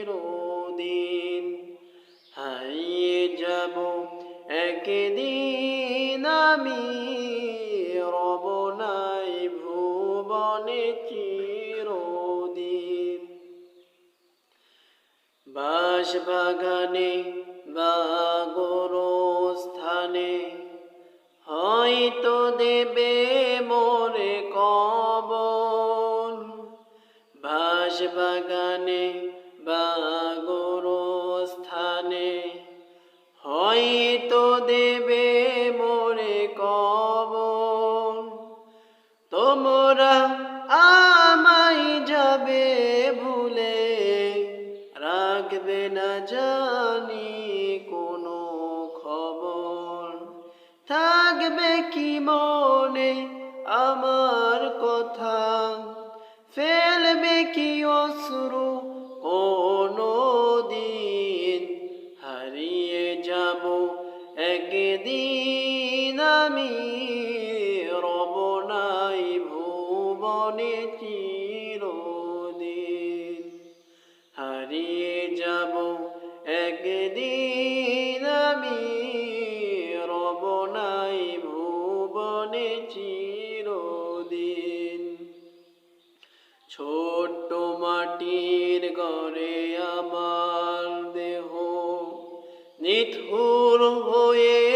চিরদিন। হারিয়ে যাব একদিন আমি, রব নাই ভুবনে চিরদিন। বাস বাগানে বা হয়তো দেবে মোরে কবল। বাস বাগানে তোমরা আমায় যাবে ভুলে। রাখবে না জানি কোনো খবর। থাকবে কি মনে ভুবনে চিরদিন। হারিয়ে যাব একদিন আমি, রব নাই ভুবনে চিরদিন। ছোট্ট মাটির ঘরে আমার দেহ, নিথুর হয়ে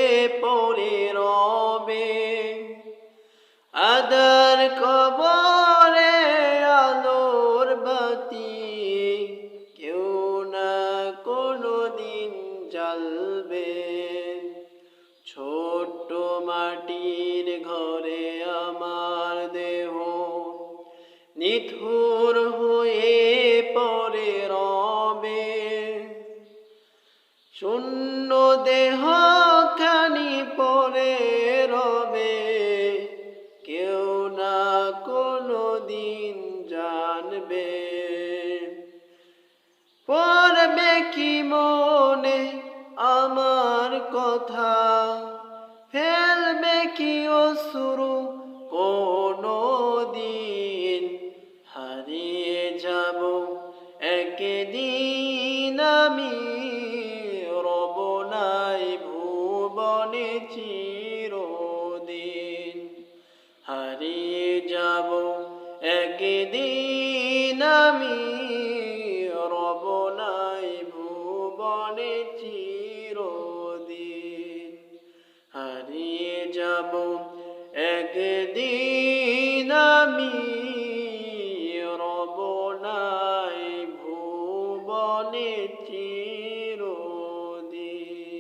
জ্বালবে ছোট্ট মাটির ঘরে আমার দেহ নিথুর হয়ে পরে রবে। শূন্য দেহ খানি পরে রবে। কেউ না কোনো দিন জানবে। পরবে কি মনে আমার কথা ফেলবে কি অসুরু কোনো দিন হারিয়ে যাব। একদিন আমি রব নাই ভুবনে চিরদিন হারিয়ে যাব। একদিন আমি একদিন